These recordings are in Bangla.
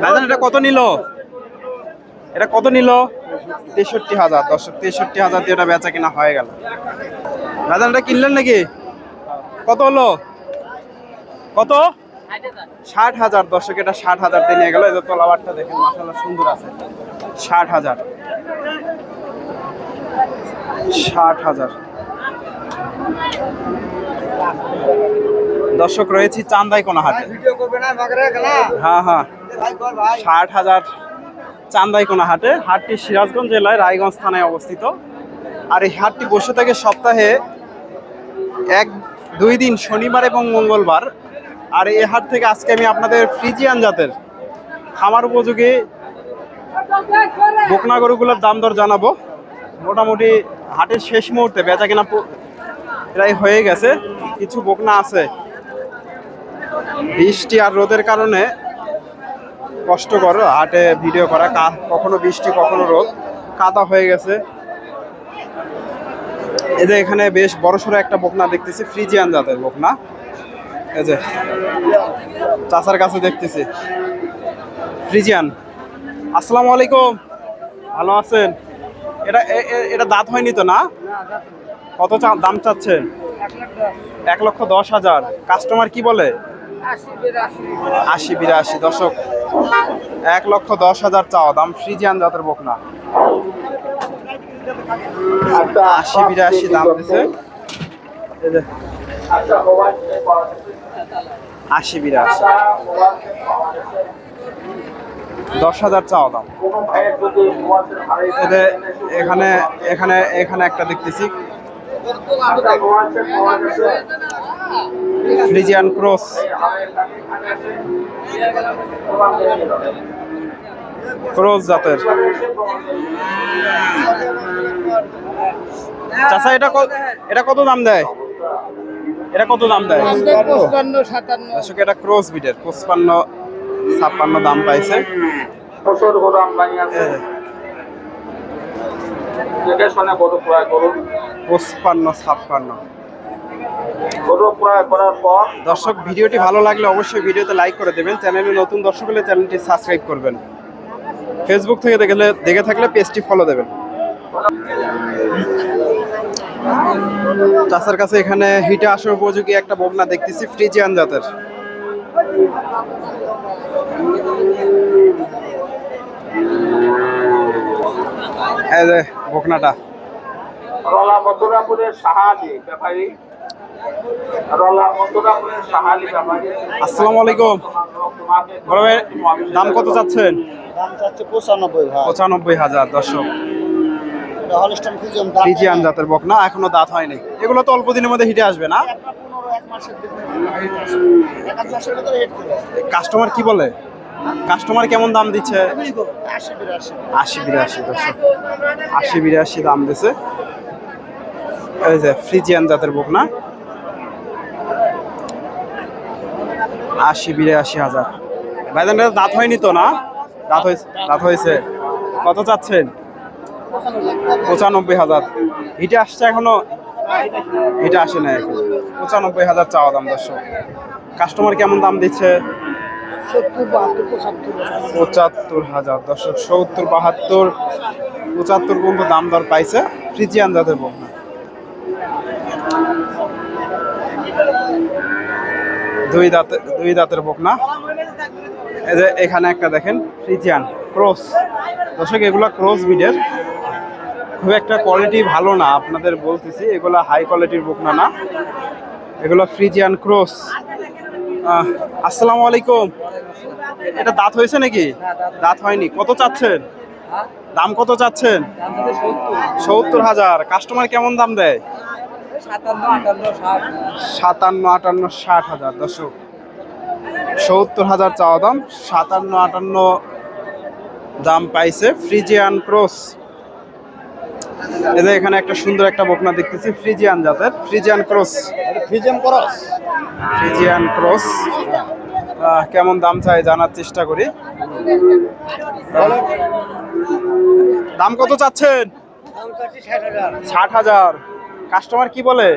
ভাইজান এটা কত নিল? এটা কত নিল? তেষট্টি হাজার। দর্শক তেষট্টি হাজার দিয়ে এটা বেচা কিনা হয়ে গেল। ভাইজান এটা কিনলেন নাকি? কত হলো? কত? ষাট হাজার। দর্শক এটা ষাট হাজার দিয়ে নিয়ে গেল। এই তলাবারটা দেখেন মাসাল্লাহ সুন্দর আছে। ষাট হাজার। ষাট হাজার। দর্শক রয়েছি চান্দাই কোনা হাটে হ্যাঁ হ্যাঁ। ষাট হাজার চান্দাইকোনা হাটে। হাটটি সিরাজগঞ্জ জেলায় রায়গঞ্জ থানায় অবস্থিত। আর এই হাটটি বসে থাকে সপ্তাহে এক, দুই দিন, শনিবার এবং মঙ্গলবার। আর এই হাট থেকে আজকে আমি আপনাদের ফ্রিজিয়ান জাতের খামার উপযোগী বকনা গরুগুলোর দাম দর জানাব। মোটামুটি হাটের শেষ মুহূর্তে বেচা কেনা প্রায় হয়ে গেছে। কিছু বকনা আছে। বৃষ্টি আর রোদের কারণে কষ্টকর হাটে ভিডিও করা কখনো বৃষ্টি কখনো রোদ কাদা হয়ে গেছে। এই যে এখানে বেশ বড়সড় একটা বকনা দেখতেছি ফ্রিজিয়ান জাতের বকনা। এই যে চাচার কাছে দেখতেছি। ফ্রিজিয়ান। আসসালামু আলাইকুম। ভালো আছেন? এটা এটা দাঁত হয়নি তো না? কত দাম চাচ্ছেন? এক লক্ষ দশ হাজার। কাস্টমার কি বলে? আশি বিরাশি। দশক এক লক্ষ দশ হাজার চাওয়া, দাম ফ্রিজিয়ান জাতের বকনা। আশি বিরাশি দাম দিছে। আশি বিরাশি। দশ হাজার চাওয়া দাম। এখানে এখানে এখানে একটা দেখতেছি। Friesian cross. ক্রস জাতের। চাচা এটা এটা কত দাম দেয়? এটা কত দাম দেয়? পঁচপান্ন এটা ক্রস বিটের। পঁচপান্ন ছাপ্পান্ন দাম পাইছে। প্রচুর গরু গরু ক্রয় করার পর দর্শক ভিডিওটি ভালো লাগলে অবশ্যই ভিডিওতে লাইক করে দেবেন। চ্যানেলে নতুন দর্শক হলে চ্যানেলটি সাবস্ক্রাইব করবেন। ফেসবুক থেকে দেখলে দেখে থাকলে পেজটি ফলো দেবেন। চাষার কাছে এখানে হিটে আসার উপযোগী একটা বগনা দেখতেছি ফ্রিজিয়ান জাতের। বকনাটা। রলা মথুরাপুরের ব্যাপারী। আসসালামু আলাইকুম। বড় ভাই দাম কত চাচ্ছেন? দাম চাচ্ছে পঁচানব্বই পঁচানব্বই হাজার দর্শক। ফ্রিজিয়ান জাতের বকনা এখনও দাঁত হয়নি। এগুলো তো অল্প দিনের মধ্যে হিটে আসবে না? কাস্টমার কি বলে? কাস্টমার কেমন দাম দিচ্ছে? আশি বিরাশি। আশি বিরাশি দর্শক। আশি বিরাশি দাম এই যে ফ্রিজিয়ান জাতের বকনা আশি বিরাশি হাজার। ভাইজান এটা দাঁত হয়নি তো না? দাঁত হয়েছে দাঁত হয়েছে। কত চাচ্ছেন? পঁচানব্বই হাজার। হিটে আসছে এখনও? হিটে আসে না এখন। পঁচানব্বই হাজার চাওয়া দাম দর্শক। কাস্টমার কেমন দাম দিচ্ছে? পঁচাত্তর। পঁচাত্তর হাজার দর্শক। সত্তর বাহাত্তর পঁচাত্তর পর্যন্ত দাম দর পাইছে ফ্রিজিয়ান জাতের বকনা। দুই দাঁতে দুই দাঁতের বকনা এই যে এখানে একটা দেখেন ফ্রিজিয়ান ক্রস। দর্শক এগুলা ক্রস বিডের খুব একটা কোয়ালিটি ভালো না আপনাদের বলতেছি এগুলো হাই কোয়ালিটির বকনা না এগুলো ফ্রিজিয়ান ক্রস। আসসালামু আলাইকুম। এটা দাঁত হয়েছে নাকি? দাঁত হয়নি। কত চাচ্ছেন? দাম কত চাচ্ছেন? সত্তর হাজার। কাস্টমার কেমন দাম দেয়? সাতান্ন আটান্ন ষাট হাজার। দর্শক সত্তর হাজার চাওয়া দাম সাতান্ন আটান্ন দাম পাইছে ফ্রিজিয়ান ক্রস। যে এখানে একটা সুন্দর একটা বকনা দেখতেছি ফ্রিজিয়ান জাতের ফ্রিজিয়ান ক্রস। ফিজিয়াম করস? Friesian cross. কেমন দাম চাই জানার চেষ্টা করি। দাম কত চাচ্ছেন? ষাট হাজার। কাস্টমার কি বলে?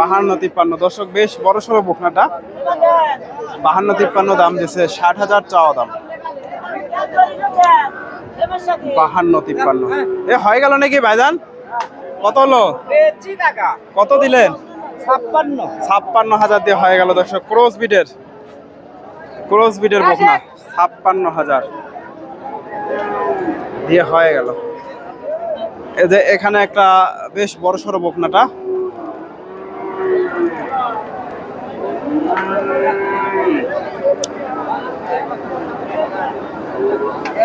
বাহান্ন তিপ্পান্ন। দর্শক, বেশ বড় সড়ো বকনাটা। বাহান্ন তিপ্পান্ন দাম দিছে ষাট হাজার চাওয়া দাম। বাহান্ন তিপ্পান্ন। এ, হয়ে গেল নাকি ভাইজান? কত হলো? কত দিলেন? ছাপ্পান্ন ছাপ্পান্ন হাজার দিয়ে হয়ে গেল দর্শক, ক্রস বিডের ক্রস বিডের বকনা, ছাপ্পান্ন হাজার। দিয়ে হয়ে গেল। যে এখানে একটা বেশ বড় সড়ো বকনাটা।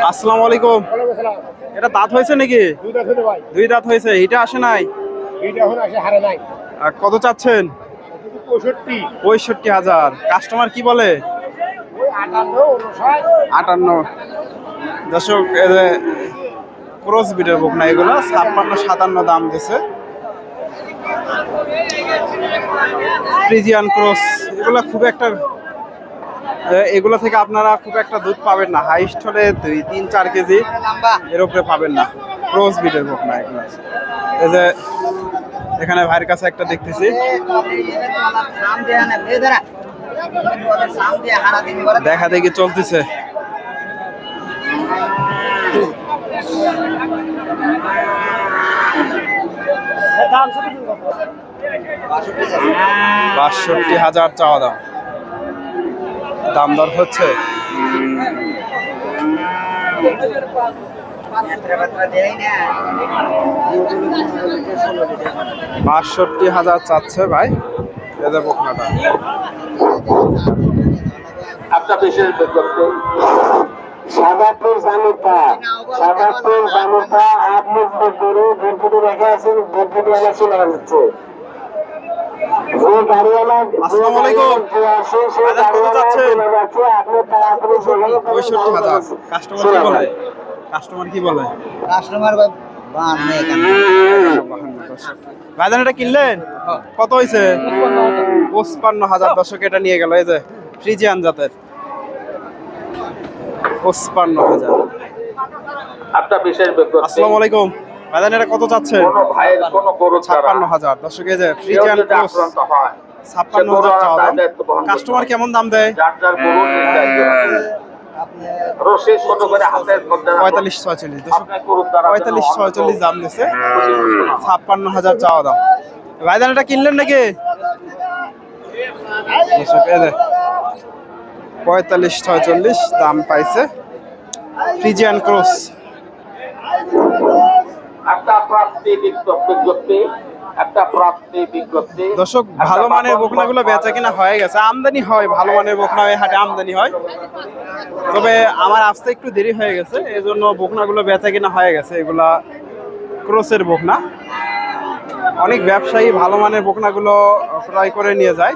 আসসালামু আলাইকুম। এটা দাঁত হয়েছে নাকি? দুই দাঁত হয়েছে এটা আসে নাই? কত চাচ্ছেন? পঁয়ষট্টি হাজার। কাস্টমার কি বলে? আটান্ন দর্শক ক্রস বিটের বুক না এগুলো ছাপ্পান্ন, সাতান্ন দাম দিছে ফ্রিজিয়ান ক্রস, এগুলো খুব একটা এগুলো থেকে আপনারা খুব একটা দুধ পাবেন না। হাইস্ট হলে দুই, তিন, চার কেজি এর উপরে পাবেন না। ক্রস বিটের বুক না এগুলো এই যে এখানে ভাইয়ের কাছে একটা দেখতেছি। দেখা দেখি চলতেছে। বাষট্টি হাজার চাওয়া দাম দাম দর হচ্ছে? বাষট্টি হাজার চাচ্ছে ভাই। এদের বকনাটা। বিশেষ বিজ্ঞপ্তি সাদাপুর জানুতা সাদাপুর জানুতা নম্বর গরু দুর্পুটি রেখে আছেন চলে যাচ্ছে। আপনি কাস্টমার কি বলে? কাস্টমার ভাইজান এটা কিনলেন? কত হয়েছে পঁচপান্ন হাজার দশক এটা নিয়ে গেল এই যে ফ্রিজিয়ান জাতের। পঁচপান্ন হাজার। একটা বিশেষ বিজ্ঞপ্তি আসসালামু আলাইকুম। ভাইজান এটা কত চাচ্ছেন কোনো ভাইয়ের কোনো গরু ছাড়া ছাপ্পান্ন হাজার। দর্শক এই যে ক্রস ছাপ্পান্ন হাজার চাওয়া দাম। দায়িত্ব কাস্টমার কেমন দাম দেয়। পঁয়তাল্লিশ ছয়চল্লিশ। পঁয়তাল্লিশ ছয়চল্লিশ দাম দিচ্ছে হয়। ছাপ্পান্ন হাজার চাওয়া দাম। ভাইজান এটা কিনলেন নাকি? পঁয়তাল্লিশ ছয়চল্লিশ দাম পাইছে ফ্রিজিয়ান ক্রস দর্শক ভালো মানের বকনাগুলো বেচা কিনা হয়ে গেছে। আমদানি হয় ভালো মানের বকনা হাটে আমদানি হয়। তবে আমার আসতে একটু দেরি হয়ে গেছে এই জন্য বকনাগুলো বেচা কিনা হয়ে গেছে। এগুলা ক্রসের বকনা। অনেক ব্যবসায়ী ভালো মানের বকনাগুলো ক্রয় করে নিয়ে যায়।